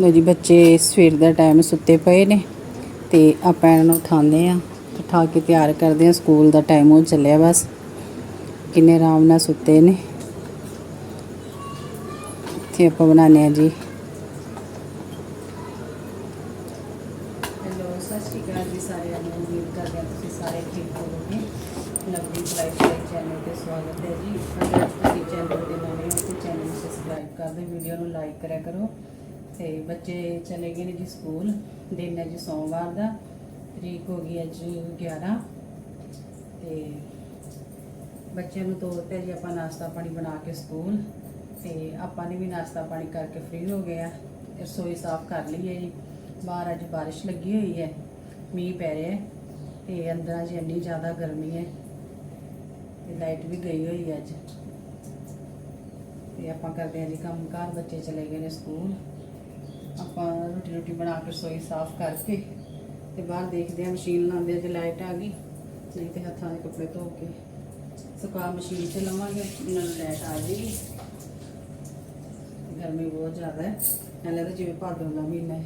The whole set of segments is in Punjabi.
ਲੋ ਜੀ, ਬੱਚੇ ਸਵੇਰ ਦਾ ਟਾਈਮ ਸੁੱਤੇ ਪਏ ਨੇ ਤੇ ਆਪਾਂ ਇਹਨਾਂ ਨੂੰ ਉਠਾਉਂਦੇ ਆ ਉਠਾ ਕੇ ਤਿਆਰ ਕਰਦੇ ਆ ਸਕੂਲ ਦਾ ਟਾਈਮ ਹੋ ਚੱਲਿਆ ਬਸ। ਕਿੰਨੇ ਆਰਾਮ ਨਾਲ ਸੁੱਤੇ ਨੇ। ਇੱਥੇ ਆਪਾਂ ਬਣਾਉਂਦੇ ਆ ਜੀ। ਹੈਲੋ ਸਤਿ ਸ਼੍ਰੀ ਅਕਾਲ ਜੀ ਸਾਰਿਆਂ ਨੂੰ। ਉਮੀਦ ਕਰਦੇ ਹਾਂ ਤੁਸੀਂ ਸਾਰੇ ਠੀਕ ਹੋਵੋਗੇ। ਲਵਲੀ ਲਾਈਫ ਸਟਾਈਲ ਚੈਨਲ ਤੇ ਸਵਾਗਤ ਹੈ ਜੀ। ਅਗਰ ਤੁਸੀਂ ਚੈਨਲ ਤੇ ਨਵੇਂ ਹੋ ਤਾਂ ਚੈਨਲ ਨੂੰ ਸਬਸਕ੍ਰਾਈਬ ਕਰ ਦਿਓ, ਵੀਡੀਓ ਨੂੰ ਲਾਈਕ ਕਰਿਆ ਕਰੋ। ਤੇ ਬੱਚੇ ਚਲੇ ਗਏ ਨੇ ਜੀ ਸਕੂਲ। ਦਿਨ ਹੈ ਜੀ ਸੋਮਵਾਰ ਦਾ, ਤਰੀਕ ਹੋ ਗਈ ਅੱਜ 11 ਤੇ ਬੱਚਿਆਂ ਨੂੰ ਤੋਰਤੇ ਜੀ ਆਪਾਂ ਨਾਸ਼ਤਾ ਪਾਣੀ ਬਣਾ ਕੇ ਸਕੂਲ। ਤੇ ਆਪਾਂ ਨੇ ਵੀ ਨਾਸ਼ਤਾ ਪਾਣੀ ਕਰਕੇ ਫ੍ਰੀ ਹੋ ਗਏ ਆ। ਰਸੋਈ ਸਾਫ਼ ਕਰ ਲਈ ਹੈ ਜੀ। ਬਾਹਰ ਅੱਜ ਬਾਰਿਸ਼ ਲੱਗੀ ਹੋਈ ਹੈ, ਮੀਂਹ ਪੈ ਰਿਹਾ ਹੈ। ਤੇ ਅੰਦਰ ਅੱਜ ਇੰਨੀ ਜ਼ਿਆਦਾ ਗਰਮੀ ਹੈ। ਤੇ ਲਾਈਟ ਵੀ ਗਈ ਹੋਈ ਹੈ ਅੱਜ। ਤੇ ਆਪਾਂ ਕਰਦੇ ਹਾਂ ਜੀ ਕੰਮ ਕਾਰ, ਬੱਚੇ ਚਲੇ ਗਏ ਨੇ ਸਕੂਲ। ਆਪਾਂ ਰੋਟੀ ਰੋਟੀ ਬਣਾ ਕੇ ਰਸੋਈ ਸਾਫ਼ ਕਰਕੇ ਤੇ ਬਾਹਰ ਦੇਖਦੇ ਹਾਂ ਮਸ਼ੀਨ ਲਾਉਂਦੇ ਆ ਜੇ ਲਾਈਟ ਆ ਗਈ, ਨਹੀਂ ਤੇ ਹੱਥਾਂ ਦੇ ਕੱਪੜੇ ਧੋ ਕੇ ਸੁਕਾ ਮਸ਼ੀਨ 'ਚ ਲਵਾਂਗੇ, ਨਾਲ ਲਾਈਟ ਆ ਜਾਏਗੀ। ਗਰਮੀ ਬਹੁਤ ਜ਼ਿਆਦਾ ਹੈ, ਨਾਲੇ ਤਾਂ ਜਿਵੇਂ ਭਾਦੋਂ ਦਾ ਮਹੀਨਾ ਹੈ।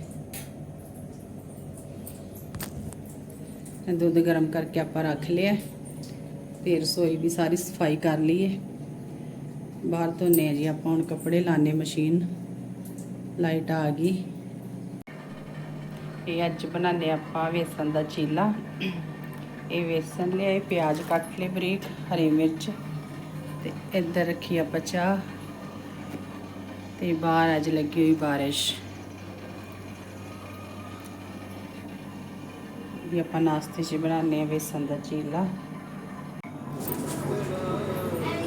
ਦੁੱਧ ਗਰਮ ਕਰਕੇ ਆਪਾਂ ਰੱਖ ਲਿਆ ਤੇ ਰਸੋਈ ਵੀ ਸਾਰੀ ਸਫ਼ਾਈ ਕਰ ਲਈ ਹੈ। ਬਾਹਰ ਧੋਨੇ ਆ ਜੀ ਆਪਾਂ ਹੁਣ ਕੱਪੜੇ ਲਾਣੇ ਮਸ਼ੀਨ। ਲਾਈਟ ਆ ਗਈ। ਇਹ ਅੱਜ ਬਣਾਉਂਦੇ ਆਪਾਂ ਵੇਸਣ ਦਾ ਚੀਲਾ। ਇਹ ਵੇਸਣ ਲਿਆਏ, ਪਿਆਜ਼ ਕੱਟ ਲਏ ਬਰੀਕ, ਹਰੀ ਮਿਰਚ ਤੇ ਇੱਧਰ ਰੱਖੀ ਆਪਾਂ ਚਾਹ ਤੇ ਬਾਹਰ ਅੱਜ ਲੱਗੀ ਹੋਈ ਬਾਰਿਸ਼। ਵੀ ਆਪਾਂ ਨਾਸ਼ਤੇ 'ਚ ਬਣਾਉਂਦੇ ਆ ਵੇਸਣ ਦਾ ਚੀਲਾ।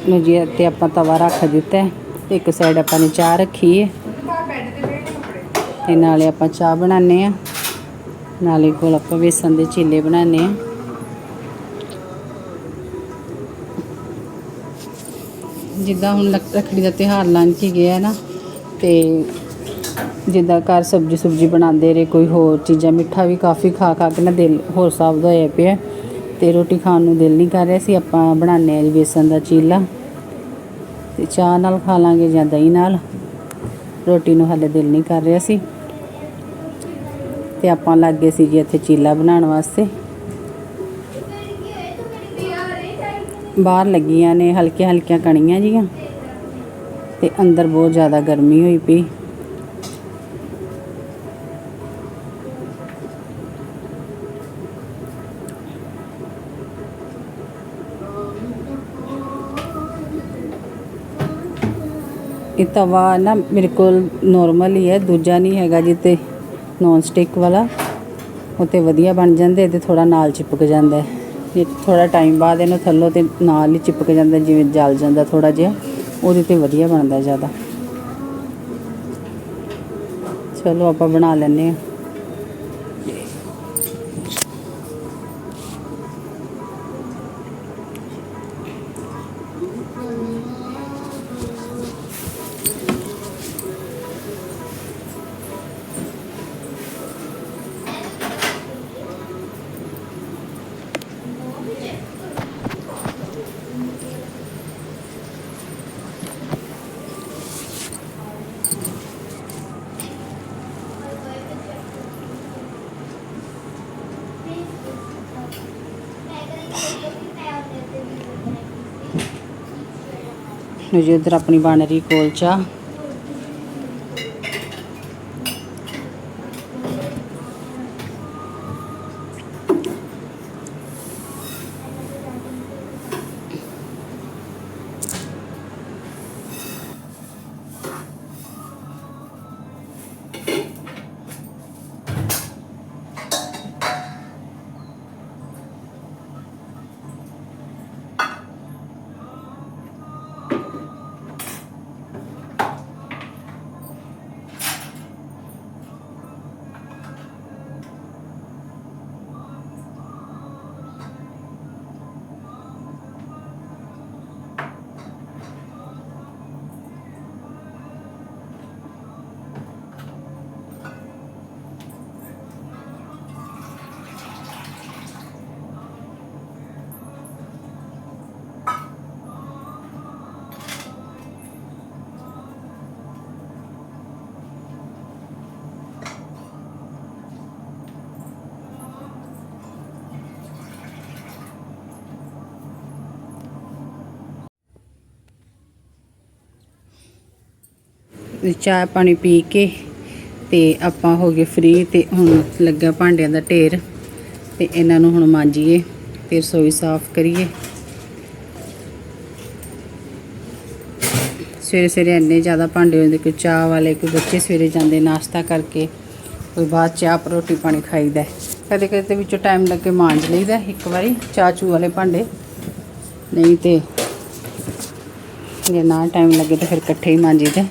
ਲੋ ਜੀ ਤੇ ਆਪਾਂ ਤਵਾ ਰੱਖ ਦਿੱਤਾ ਤੇ ਇੱਕ ਸਾਈਡ ਆਪਾਂ ਨੇ ਚਾਹ ਰੱਖੀ ਹੈ। ਤੇ ਨਾਲੇ ਆਪਾਂ ਚਾਹ ਬਣਾਉਂਦੇ ਆ ਨਾਲੇ ਕੋਲ ਆਪਾਂ ਵੇਸਣ ਦੇ ਚੀਲੇ ਬਣਾਉਂਦੇ ਆ ਜਿੱਦਾਂ ਹੁਣ ਲੱਕ- ਰੱਖੜੀ ਦਾ ਤਿਉਹਾਰ ਲੰਘ ਕੇ ਗਿਆ ਨਾ, ਤੇ ਜਿੱਦਾਂ ਘਰ ਸਬਜੀ ਸੁਬਜੀ ਬਣਾਉਂਦੇ ਰਹੇ, ਕੋਈ ਹੋਰ ਚੀਜ਼ਾਂ, ਮਿੱਠਾ ਵੀ ਕਾਫੀ ਖਾ ਖਾ ਕੇ ਨਾ ਦਿਲ ਹੋਰ ਸਾਫ਼ ਦਾ ਹੋਇਆ ਪਿਆ ਤੇ ਰੋਟੀ ਖਾਣ ਨੂੰ ਦਿਲ ਨਹੀਂ ਕਰ ਰਿਹਾ ਸੀ, ਆਪਾਂ ਬਣਾਉਂਦੇ ਆ ਜੀ ਵੇਸਣ ਦਾ ਚੀਲਾ। ਤੇ ਚਾਹ ਨਾਲ ਖਾ ਲਾਂਗੇ ਜਾਂ ਦਹੀਂ ਨਾਲ। ਰੋਟੀ ਨੂੰ ਹਾਲੇ ਦਿਲ ਨਹੀਂ ਕਰ ਰਿਹਾ ਸੀ। ਤੇ ਆਪਾਂ ਲੱਗ ਗਏ ਸੀ ਜੀ ਇੱਥੇ ਚੀਲਾ ਬਣਾਉਣ ਵਾਸਤੇ। ਬਾਹਰ ਲੱਗੀਆਂ ਨੇ, ਹਲਕੀਆਂ ਹਲਕੀਆਂ ਕਣੀਆਂ ਜੀਆਂ। ਤੇ ਅੰਦਰ ਬਹੁਤ ਜ਼ਿਆਦਾ ਗਰਮੀ ਹੋਈ ਪਈ। ਇਹ ਤਵਾ ਨਾ ਮੇਰੇ ਕੋਲ ਨੋਰਮਲ ਹੀ ਹੈ, ਦੂਜਾ ਨਹੀਂ ਹੈਗਾ ਜਿੱਤੇ ਨੌਨ ਸਟਿਕ ਵਾਲਾ ਉਹ ਤੇ ਵਧੀਆ ਬਣ ਜਾਂਦੇ ਤੇ ਥੋੜਾ ਨਾਲ ਚਿਪਕ ਜਾਂਦਾ ਹੈ। ਇਹ ਥੋੜਾ ਟਾਈਮ ਬਾਅਦ ਇਹਨੂੰ ਥੱਲੋਂ ਤੇ ਨਾਲ ਹੀ ਚਿਪਕ ਜਾਂਦਾ, ਜਿਵੇਂ ਜਲ ਜਾਂਦਾ ਥੋੜਾ ਜਿਹਾ, ਉਹਦੇ ਤੇ ਵਧੀਆ ਬਣਦਾ ਜ਼ਿਆਦਾ। ਚਲੋ ਆਪਾਂ ਬਣਾ ਲੈਂਦੇ ਹਾਂ। ਲਓ ਜੀ ਇੱਧਰ ਆਪਣੀ ਬਣ ਰਹੀ ਕੋਲ ਚਾਹ ਪਾਣੀ ਪੀ ਕੇ ਤੇ ਆਪਾਂ ਹੋ ਗਏ ਫ੍ਰੀ ਤੇ ਹੁਣ ਲੱਗਾ ਭਾਂਡਿਆਂ ਦਾ ਢੇਰ ਤੇ ਇਹਨਾਂ ਨੂੰ ਹੁਣ ਮਾਂਜੀਏ ਤੇ ਰਸੋਈ ਸਾਫ਼ ਕਰੀਏ। ਸਵੇਰੇ ਸਵੇਰੇ ਇੰਨੇ ਜ਼ਿਆਦਾ ਭਾਂਡੇ ਹੁੰਦੇ ਕੋਈ ਚਾਹ ਵਾਲੇ ਕੋਈ ਬੱਚੇ ਸਵੇਰੇ ਜਾਂਦੇ ਨਾਸ਼ਤਾ ਕਰਕੇ, ਕੋਈ ਬਾਅਦ ਚਾਹ ਰੋਟੀ ਪਾਣੀ ਖਾਈਦਾ। ਹੈ। ਕਦੇ ਕਦੇ ਤੇ ਵਿੱਚੋਂ ਟਾਈਮ ਲੱਗੇ ਮਾਂਜ ਲਈਦਾ ਇੱਕ ਵਾਰੀ ਚਾਹ ਚੂ ਵਾਲੇ ਭਾਂਡੇ। ਨਹੀਂ ਤੇ ਜੇ ਨਾ ਟਾਈਮ ਲੱਗੇ ਤਾਂ ਫਿਰ ਇਕੱਠੇ ਹੀ ਮਾਂਜੀਦਾ।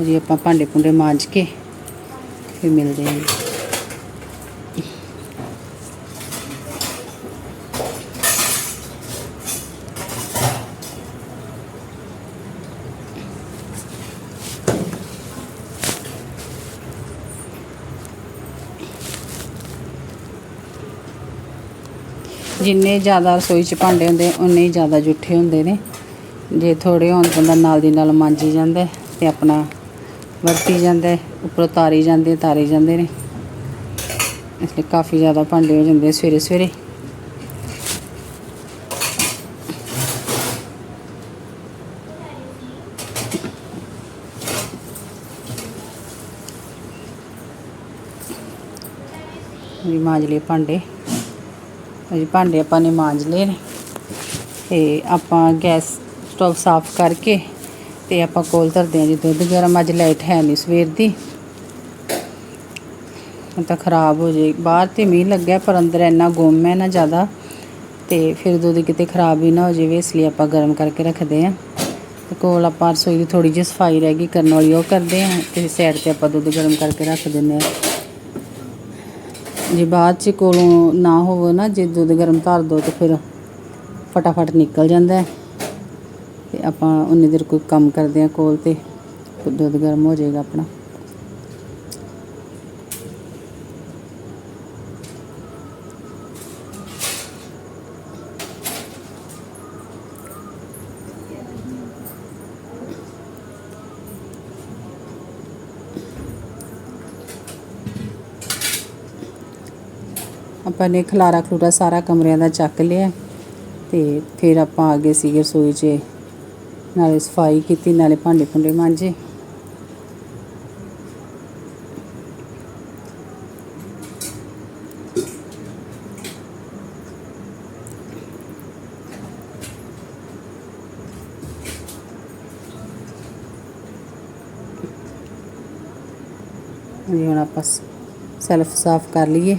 ਅਜੀ ਆਪਾਂ ਭਾਂਡੇ ਭੁੰਡੇ ਮਾਂਜ ਕੇ ਫਿਰ ਮਿਲਦੇ ਹਾਂ। ਜਿੰਨੇ ਜ਼ਿਆਦਾ ਰਸੋਈ 'ਚ ਭਾਂਡੇ ਹੁੰਦੇ ਉਨੇ ਹੀ ਜ਼ਿਆਦਾ ਜੁੱਠੇ ਹੁੰਦੇ ਨੇ। ਜੇ ਥੋੜੇ ਹੋਣ ਬੰਦਾ ਨਾਲ ਦੀ ਨਾਲ ਮਾਂਜੀ ਜਾਂਦਾ ਹੈ ਤੇ ਆਪਣਾ ਵਰਤੀ ਜਾਂਦਾ, ਉੱਪਰੋਂ ਤਾਰੀ ਜਾਂਦੇ ਤਾਰੇ ਜਾਂਦੇ ਨੇ। ਇਸ ਲਈ ਕਾਫੀ ਜ਼ਿਆਦਾ ਭਾਂਡੇ ਹੋ ਜਾਂਦੇ ਸਵੇਰੇ ਸਵੇਰੇ। ਵੀ ਮਾਂਜ ਲਏ ਭਾਂਡੇ। ਅਜੀ ਭਾਂਡੇ ਆਪਾਂ ਨੇ ਮਾਂਜ ਲਏ ਨੇ। ਤੇ ਆਪਾਂ ਗੈਸ ਸਟੋਵ ਸਾਫ਼ ਕਰਕੇ ਤੇ ਆਪਾਂ ਕੋਲ ਧਰਦੇ ਹਾਂ ਜੀ ਦੁੱਧ, ਗਰਮ ਅੱਜ ਲਾਈਟ ਹੈ ਨਹੀਂ ਸਵੇਰ ਦੀ। ਤਾਂ ਖਰਾਬ ਹੋ ਜੇ, ਬਾਹਰ ਤੇ ਮੀਂਹ ਲੱਗਿਆ ਪਰ ਅੰਦਰ ਇੰਨਾ ਗੁੰਮ ਹੈ ਨਾ ਜ਼ਿਆਦਾ ਤੇ ਫਿਰ ਦੁੱਧ ਕਿਤੇ ਖਰਾਬ ਵੀ ਨਾ ਹੋ ਜਾਵੇ, ਇਸ ਲਈ ਆਪਾਂ ਗਰਮ ਕਰਕੇ ਰੱਖਦੇ ਹਾਂ। ਤੇ ਕੋਲ ਆਪਾਂ ਰਸੋਈ ਦੀ ਥੋੜੀ ਜਿਹੀ ਸਫ਼ਾਈ ਰਹਿ ਗਈ, ਕਰਨ ਵਾਲੀ ਉਹ ਕਰਦੇ ਹਾਂ ਤੇ ਸਾਈਡ ਤੇ ਆਪਾਂ ਦੁੱਧ ਗਰਮ ਕਰਕੇ ਰੱਖ ਦਿੰਦੇ ਹਾਂ। ਜੇ ਬਾਅਦ ਚ ਕੋਲੋਂ ਨਾ ਹੋਵੇ ਨਾ, ਜੇ ਦੁੱਧ ਗਰਮ ਧਰ ਦੋ ਤੇ ਫਿਰ ਫਟਾਫਟ ਨਿਕਲ ਜਾਂਦਾ ਹੈ। ਤੇ ਆਪਾਂ ਉਨੀ ਦੇਰ ਕੋਈ ਕੰਮ ਕਰਦੇ ਆ ਕੋਲ ਤੇ ਦੁੱਧ ਗਰਮ ਹੋ ਜਾਏਗਾ ਆਪਣਾ। ਆਪਾਂ ਨੇ ਖਲਾਰਾ ਖਲੂਰਾ ਸਾਰਾ ਕਮਰਿਆਂ ਦਾ ਚੱਕ ਲਿਆ, ਤੇ ਫਿਰ ਆਪਾਂ ਆ ਗਏ ਸੀਗੇ ਰਸੋਈ 'ਚ। ਨਾਲੇ ਸਫ਼ਾਈ ਕੀਤੀ, ਨਾਲੇ ਭਾਂਡੇ ਭੁੰਡੇ ਮਾਂਜੇ। ਜੀ ਹੁਣ ਆਪਾਂ ਸੈਲਫ ਸਾਫ਼ ਕਰ ਲਈਏ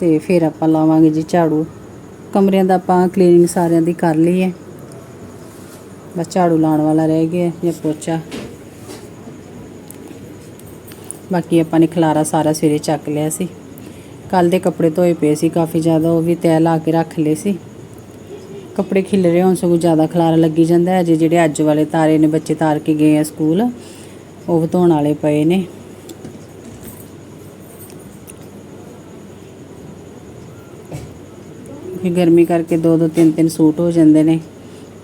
ਤੇ ਫਿਰ ਆਪਾਂ ਲਾਵਾਂਗੇ ਜੀ ਝਾੜੂ। ਕਮਰਿਆਂ ਦਾ ਆਪਾਂ ਕਲੀਨਿੰਗ ਸਾਰਿਆਂ ਦੀ ਕਰ ਲਈ ਹੈ ਬਸ ਝਾੜੂ ਲਾਉਣ ਵਾਲਾ ਰਹਿ ਗਿਆ ਜਾਂ ਪੋਚਾ। ਬਾਕੀ ਆਪਾਂ ਨੇ ਖਲਾਰਾ ਸਾਰਾ ਸਵੇਰੇ ਚੱਕ ਲਿਆ ਸੀ। ਕੱਲ ਦੇ ਕੱਪੜੇ ਧੋਏ ਪਏ ਸੀ ਕਾਫੀ ਜ਼ਿਆਦਾ, ਉਹ ਵੀ ਤੈਅ ਲਾ ਕੇ ਰੱਖ ਲਏ ਸੀ। ਕੱਪੜੇ ਖਿਲ ਰਹੇ, ਹੋਣ ਸਗੋਂ ਜ਼ਿਆਦਾ ਖਲਾਰਾ ਲੱਗੀ ਜਾਂਦਾ ਹੈ। ਅਜੇ ਜਿਹੜੇ ਅੱਜ ਵਾਲੇ ਤਾਰੇ ਨੇ, ਬੱਚੇ ਤਾਰ ਕੇ ਗਏ ਆ ਸਕੂਲ, ਉਹ ਵੀ ਧੋਣ ਵਾਲੇ ਪਏ ਨੇ। ਕਿ ਗਰਮੀ ਕਰਕੇ ਦੋ ਦੋ ਤਿੰਨ ਤਿੰਨ ਸੂਟ ਹੋ ਜਾਂਦੇ ਨੇ।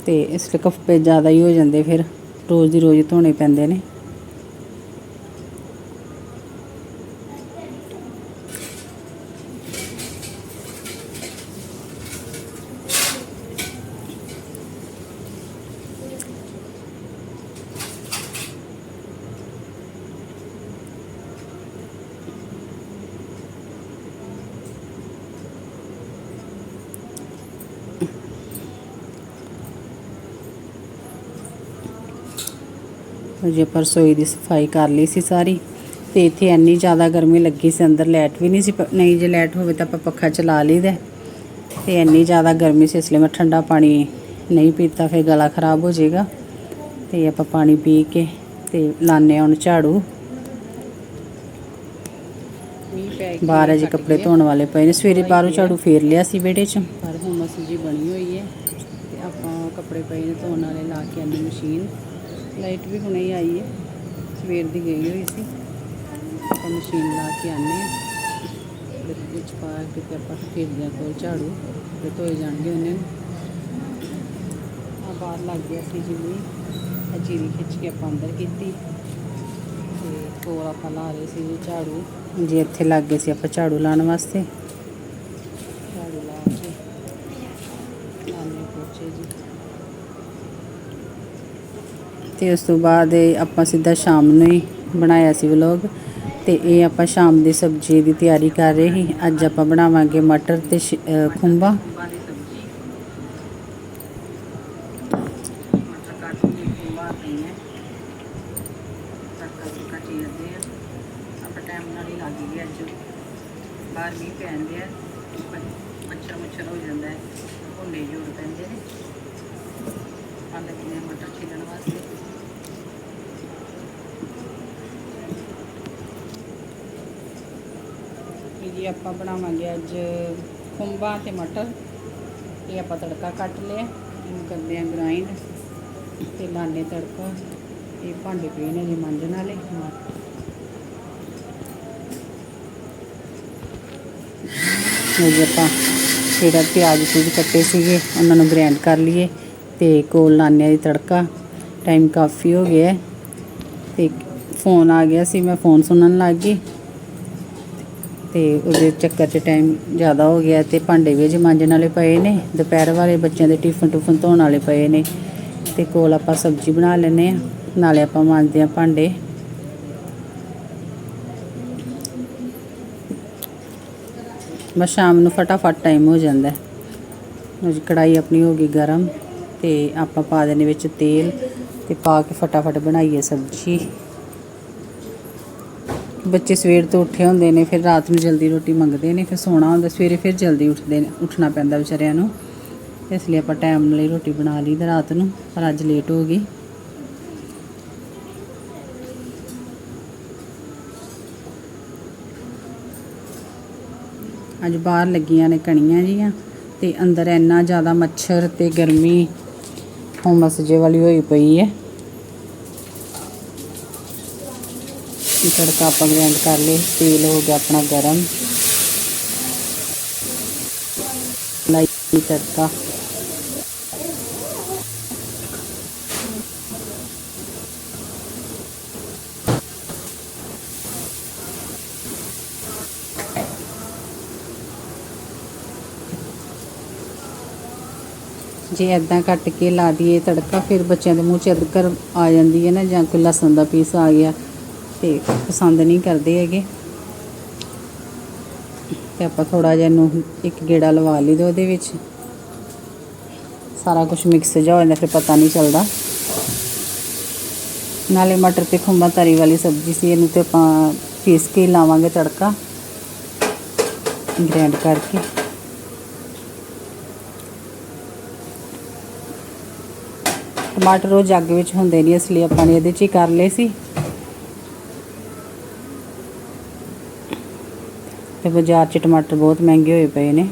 ਅਤੇ ਇਸ ਲਈ ਕੱਪੜੇ ਜ਼ਿਆਦਾ ਹੀ ਹੋ ਜਾਂਦੇ ਫਿਰ ਰੋਜ਼ ਦੀ ਰੋਜ਼ ਧੋਣੇ ਪੈਂਦੇ ਨੇ। ਜੇ ਆਪਾਂ ਰਸੋਈ ਦੀ ਸਫ਼ਾਈ ਕਰ ਲਈ ਸੀ ਸਾਰੀ ਤੇ ਇੱਥੇ ਇੰਨੀ ਜ਼ਿਆਦਾ ਗਰਮੀ ਲੱਗੀ ਸੀ, ਅੰਦਰ ਲਾਈਟ ਵੀ ਨਹੀਂ ਸੀ ਪ- ਨਹੀਂ ਜੇ ਲਾਈਟ ਹੋਵੇ ਤਾਂ ਆਪਾਂ ਪੱਖਾ ਚਲਾ ਲਈਦਾ ਤੇ ਇੰਨੀ ਜ਼ਿਆਦਾ ਗਰਮੀ ਸੀ, ਇਸ ਲਈ ਮੈਂ ਠੰਡਾ ਪਾਣੀ ਨਹੀਂ ਪੀਤਾ, ਫਿਰ ਗਲਾ ਖਰਾਬ ਹੋ ਜਾਏਗਾ। ਤੇ ਆਪਾਂ ਪਾਣੀ ਪੀ ਕੇ ਤੇ ਲਾਣੇ ਹੁਣ ਝਾੜੂ। ਬਾਹਰ ਅਜੇ ਕੱਪੜੇ ਧੋਣ ਵਾਲੇ ਪਏ ਨੇ, ਸਵੇਰੇ ਬਾਹਰੋਂ ਝਾੜੂ ਫੇਰ ਲਿਆ ਸੀ ਵਿਹੜੇ 'ਚ। ਪਰ ਹੁਮਸ ਜੀ ਬਣੀ ਹੋਈ ਹੈ ਤੇ ਆਪਾਂ ਕੱਪੜੇ ਪਏ ਨੇ ਧੋਣ ਵਾਲੇ, ਲਾ ਕੇ ਆਨੀ ਮਸ਼ੀਨ। ਲਾਈਟ ਵੀ ਹੁਣੇ ਹੀ ਆਈ ਹੈ। ਸਵੇਰ ਦੀ ਗਈ ਹੋਈ ਸੀ। ਆਪਾਂ ਮਸ਼ੀਨ ਲਾ ਕੇ ਆਨੇ ਆ ਵਿੱਚ ਪਾ ਕੇ ਤੇ ਆਪਾਂ ਫੇਰਦੇ ਕੋਲ ਝਾੜੂ ਤੇ ਧੋਏ ਜਾਣਗੇ ਉਹਨੇ। ਆ ਬਾਹਰ ਲੱਗ ਗਿਆ ਸੀ ਜਿਵੇਂ ਅਜੀਰੀ ਖਿੱਚ ਕੇ ਆਪਾਂ ਅੰਦਰ ਕੀਤੀ। ਤੇ ਕੋਲ ਆਪਾਂ ਲਾ ਰਹੇ ਸੀ ਜੀ ਝਾੜੂ। ਜੀ ਇੱਥੇ ਲੱਗ ਗਏ ਸੀ ਆਪਾਂ ਝਾੜੂ ਲਾਉਣ ਵਾਸਤੇ। ਝਾੜੂ ਲਾ ਕੇ। ਲਾਣੇ ਪੋਚੇ ਜੀ। ਤੇ ਉਸ ਤੋਂ ਬਾਅਦ ਆਪਾਂ ਸਿੱਧਾ ਸ਼ਾਮ ਨੂੰ ਹੀ ਬਣਾਇਆ ਸੀ ਵਲੌਗ ਤੇ ਇਹ ਆਪਾਂ ਸ਼ਾਮ ਦੀ ਸਬਜ਼ੀ ਦੀ ਤਿਆਰੀ ਕਰ ਰਹੇ ਸੀ। ਅੱਜ ਆਪਾਂ ਬਣਾਵਾਂਗੇ ਮਟਰ ਤੇ ਸ਼- ਬਾਹਰ ਵੀ ਪੈਂਦੇ ਆ ਮ- ਮੱਛਰ ਹੋ ਜਾਂਦਾ ਹੈ ਭੁੰਨੇ ਜੋੜ ਪੈਂਦੇ ਨੇ ਆ ਲੱਗੇ ਮਟਰ ਛਿੱਲਣ ਵਾਸਤੇ। ਜੀ ਆਪਾਂ ਬਣਾਵਾਂਗੇ ਅੱਜ ਖੁੰਬਾਂ ਤੇ ਮਟਰ। ਇਹ ਆਪਾਂ ਤੜਕਾ ਕੱਟ ਲਿਆ, ਇਹਨੂੰ ਕਰਦੇ ਆ ਗ੍ਰਾਈਂਡ ਤੇ ਲਾਣੇ ਤੜਕਾ। ਇਹ ਭਾਂਡੇ ਪਏ ਨੇ ਜੀ ਮਾਂਜਣ ਵਾਲੇ ਇਹ ਜੀ ਆਪਾਂ ਜਿਹੜਾ ਪਿਆਜ਼ ਪੂਜ ਕੱਟੇ ਸੀਗੇ, ਉਹਨਾਂ ਨੂੰ ਗ੍ਰਾਈਂਡ ਕਰ ਲਈਏ ਤੇ ਕੋਲ ਲਾਣੇ ਦੀ ਤੜਕਾ। ਟਾਈਮ ਕਾਫੀ ਹੋ ਗਿਆ ਹੈ ਤੇ ਫੋਨ ਆ ਗਿਆ ਸੀ, ਮੈਂ ਫੋਨ ਸੁਣਨ ਲੱਗ ਗਈ। ਤੇ ਉਹਦੇ ਚੱਕਰ 'ਚ ਟਾਈਮ ਜ਼ਿਆਦਾ ਹੋ ਗਿਆ ਤੇ ਭਾਂਡੇ ਵੀ ਅਜੇ ਮਾਂਜਣ ਵਾਲੇ ਪਏ ਨੇ, ਦੁਪਹਿਰ ਵਾਲੇ ਬੱਚਿਆਂ ਦੇ ਟਿਫਨ ਟੁਫਨ ਧੋਣ ਵਾਲੇ ਪਏ ਨੇ ਤੇ ਕੋਲ ਆਪਾਂ ਸਬਜ਼ੀ ਬਣਾ ਲੈਨੇ ਆ ਨਾਲੇ ਆਪਾਂ ਮਾਂਜਦੇ ਆ ਭਾਂਡੇ। ਬਸ ਸ਼ਾਮ ਨੂੰ ਫਟਾਫਟ ਟਾਈਮ ਹੋ ਜਾਂਦਾ ਹੈ। ਕੜਾਈ ਆਪਣੀ ਹੋ ਗਈ ਗਰਮ ਤੇ ਆਪਾਂ ਪਾ ਦੇਣੇ ਵਿੱਚ ਤੇਲ ਤੇ ਪਾ ਕੇ ਫਟਾਫਟ ਬਣਾਈਏ ਸਬਜ਼ੀ। ਬੱਚੇ ਸਵੇਰ ਤੋਂ ਉੱਠੇ ਹੁੰਦੇ ਨੇ, ਫਿਰ ਰਾਤ ਨੂੰ ਜਲਦੀ ਰੋਟੀ ਮੰਗਦੇ ਨੇ, ਫਿਰ ਸੋਣਾ ਹੁੰਦਾ, ਸਵੇਰੇ ਫਿਰ ਜਲਦੀ ਉੱਠਦੇ ਨੇ, ਉੱਠਣਾ ਪੈਂਦਾ ਵਿਚਾਰਿਆਂ ਨੂੰ। ਇਸ ਲਈ ਆਪਾਂ ਟਾਈਮ ਨਾਲ ਹੀ ਰੋਟੀ ਬਣਾ ਲਈ ਤੇ ਰਾਤ ਨੂੰ, ਪਰ ਅੱਜ ਲੇਟ ਹੋ ਗਈ। ਅੱਜ ਬਾਹਰ ਲੱਗੀਆਂ ਨੇ ਕਣੀਆਂ ਜੀਆਂ ਤੇ ਅੰਦਰ ਇੰਨਾ ਜ਼ਿਆਦਾ ਮੱਛਰ ਤੇ ਗਰਮੀ ਹੁਮਸ ਜੇ ਵਾਲੀ ਹੋਈ ਪਈ ਹੈ। ਇਹ ਤੜਕਾ ਆਪਾਂ ਗ੍ਰੈਂਡ ਕਰ ਲਏ, ਤੇਲ ਹੋ ਗਿਆ ਆਪਣਾ ਗਰਮ। ਲਾਈ ਤੜਕਾ। ਜੇ ਐਦਾਂ ਕੱਟ ਕੇ ਲਾ ਦਈਏ ਤੜਕਾ, ਫਿਰ ਬੱਚਿਆਂ ਦੇ ਮੂੰਹ 'ਚ ਅਦਕਰ ਆ ਜਾਂਦੀ ਹੈ ਨਾ ਜਾਂ ਕੋਈ ਲਸਣ ਦਾ ਪੀਸ ਆ ਗਿਆ। ਤੇ ਪਸੰਦ ਨਹੀਂ ਕਰਦੇ ਹੈਗੇ। ਤੇ ਆਪਾਂ ਥੋੜਾ ਜਿਹਾ ਇਹਨੂੰ ਇੱਕ ਗੇੜਾ ਲਵਾ ਲਈ ਤੇ ਉਹਦੇ ਵਿੱਚ। ਸਾਰਾ ਕੁਝ ਮਿਕਸ ਜਾ ਹੋ ਜਾਂਦਾ, ਫਿਰ ਪਤਾ ਨਹੀਂ ਚੱਲਦਾ। ਨਾਲੇ ਮਟਰ ਤੇ ਖੁੰਬਾਂ ਤਰੀ ਵਾਲੀ ਸਬਜ਼ੀ ਸੀ, ਇਹਨੂੰ ਤੇ ਆਪਾਂ ਪੀਸ ਕੇ ਹੀ ਲਾਵਾਂਗੇ ਤੜਕਾ। ਗ੍ਰੈਂਡ ਕਰਕੇ। ਟਮਾਟਰ ਉਹ ਜੱਗ ਵਿੱਚ ਹੁੰਦੇ ਨਹੀਂ, ਇਸ ਲਈ ਆਪਾਂ ਨੇ ਇਹਦੇ 'ਚ ਹੀ ਕਰ ਲਏ ਸੀ। ਤੇ ਬਾਜ਼ਾਰ 'ਚ ਟਮਾਟਰ ਬਹੁਤ ਮਹਿੰਗੇ ਹੋਏ ਪਏ ਨੇ।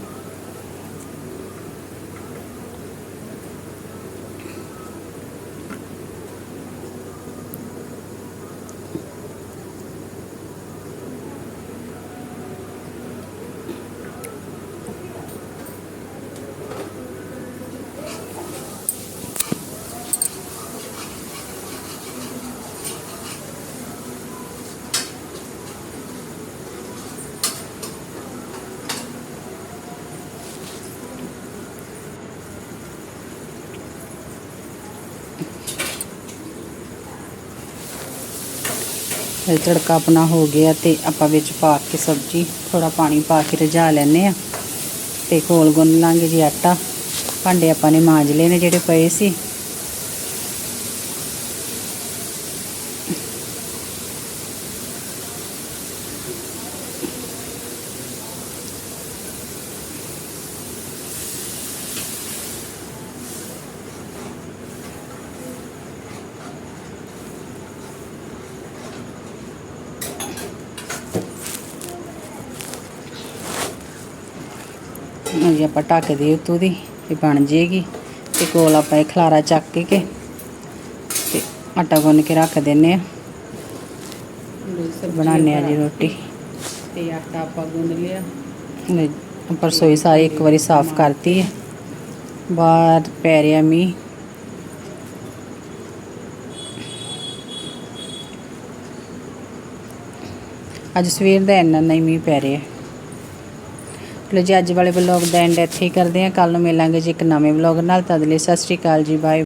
ਇਹ ਤੜਕਾ ਆਪਣਾ ਹੋ ਗਿਆ ਤੇ ਆਪਾਂ ਵਿੱਚ ਪਾ ਕੇ ਸਬਜ਼ੀ ਥੋੜਾ ਪਾਣੀ ਪਾ ਕੇ ਰਝਾ ਲੈਨੇ ਆ ਤੇ ਕੋਲ ਗੁੰਨ ਲਾਂਗੇ ਜੀ ਆਟਾ। ਭਾਂਡੇ ਆਪਾਂ ਨੇ ਮਾਂਜ ਲਏ ਨੇ ਜਿਹੜੇ ਪਏ ਸੀ। ਅਜੇ ਆਪਾਂ ਢੱਕ ਦੇ ਉੱਤੋਂ ਦੀ ਤੇ ਬਣ ਜੇਗੀ। ਤੇ ਕੋਲ ਆਪਾਂ ਇਹ ਖਲਾਰਾ ਚੱਕ ਕੇ ਕੇ ਤੇ ਆਟਾ ਗੁੰਨ ਕੇ ਰੱਖ ਦਿੰਨੇ ਆ। ਬਣਾਉਂਦੇ ਆ ਜੀ ਰੋਟੀ। ਤੇ ਆਟਾ ਆਪਾਂ ਗੁੰਨ ਲਿਆ। ਆਪਾਂ ਰਸੋਈ ਸਾਰੀ ਇੱਕ ਵਾਰੀ ਸਾਫ਼ ਕਰਤੀ ਹੈ ਬਾਹਰ ਪੈ ਰਿਹਾ ਮੀਂਹ। ਅੱਜ ਸਵੇਰ ਦਾ ਇੰਨਾ ਨਹੀਂ ਮੀਂਹ ਪੈ ਰਿਹਾ। ਚਲੋ ਜੀ, ਅੱਜ ਵਾਲੇ ਵਲੌਗ ਦਾ ਐਂਡ ਇੱਥੇ ਹੀ ਕਰਦੇ ਹਾਂ। ਕੱਲ ਨੂੰ ਮਿਲਾਂਗੇ ਜੀ ਇੱਕ ਨਵੇਂ ਵਲੌਗ ਨਾਲ। ਤਦ ਲਈ ਸਤਿ ਸ਼੍ਰੀ ਅਕਾਲ ਜੀ ਬਾਏ